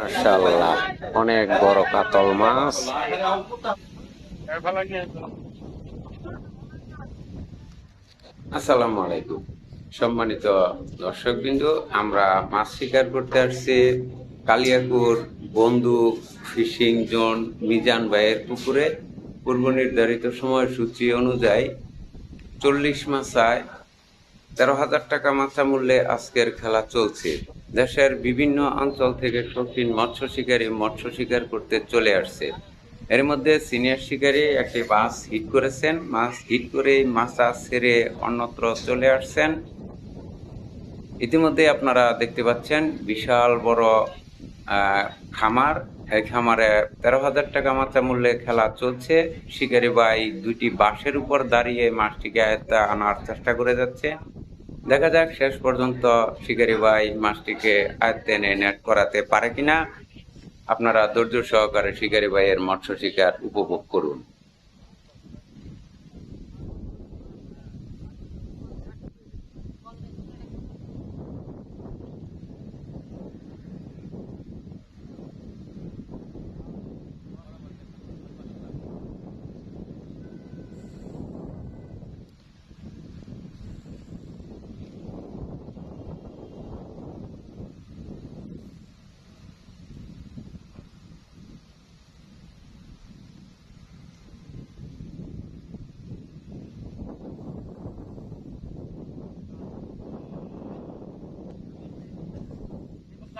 মাশাআল্লাহ, অনেক বড় কাতল মাছ। আসসালামু আলাইকুম। সম্মানিত দর্শকবৃন্দ, আমরা মাছ শিকার করতে আসছি। কালিয়াকুর বন্ধু ফিশিং জোন, মিজান ভাইয়ের পুকুরে। পূর্ব নির্ধারিত সময়সূচি অনুযায়ী চল্লিশ মাসায় তেরো হাজার টাকা মাথা মূল্যে আজকের খেলা চলছে। দেশের বিভিন্ন অঞ্চল থেকে শৌখিন মৎস্য শিকারী মৎস্য শিকার করতে চলে আসছে। এর মধ্যে সিনিয়র শিকারী একটি মাছ হিট করেছেন। মাছ হিট করে মাছা ছেড়ে অন্যত্র চলে আসছেন। ইতিমধ্যে আপনারা দেখতে পাচ্ছেন বিশাল বড় খামার। এই খামারে তেরো হাজার টাকা মাথা মূল্যে খেলা চলছে। শিকারি ভাই দুইটি বাঁশের উপর দাঁড়িয়ে মাছটিকে আয়ত্তে আনার চেষ্টা করে যাচ্ছে। দেখা যাক শেষ পর্যন্ত শিকারি ভাই মাছটিকে আয়ত্তে এনে নেট করাতে পারে কিনা। আপনারা ধৈর্য সহকারে শিকারি ভাইয়ের মৎস্য শিকার উপভোগ করুন।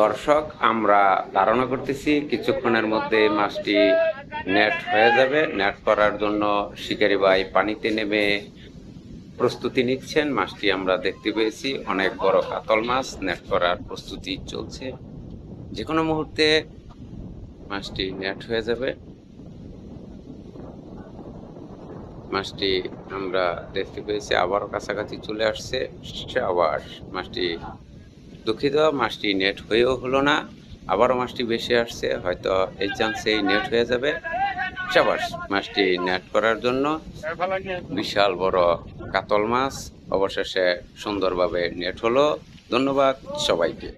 দর্শক, আমরা ধারণা করতেছি কিছুক্ষণের মধ্যে মাছটি নেট হয়ে যাবে। নেট করার জন্য শিকারি ভাই পানিতে নেমে প্রস্তুতি নিচ্ছেন। মাছটি আমরা দেখতে পেয়েছি। অনেক বড় কাতল মাছ, নেট করার প্রস্তুতি চলছে। যে কোনো মুহূর্তে মাছটি নেট হয়ে যাবে। মাছটি আমরা দেখতে পেয়েছি, আবারও কাছাকাছি চলে আসছে। আবার মাছটি দুঃখিত মাছটি নেট হয়েও হলো না, আবারও মাছটি বেশি আসছে, হয়তো এই চান্সেই নেট হয়ে যাবে। চাবাস মাছটি নেট করার জন্য বিশাল বড় কাতল মাছ, অবশেষে সুন্দরভাবে নেট হলো। ধন্যবাদ সবাইকে।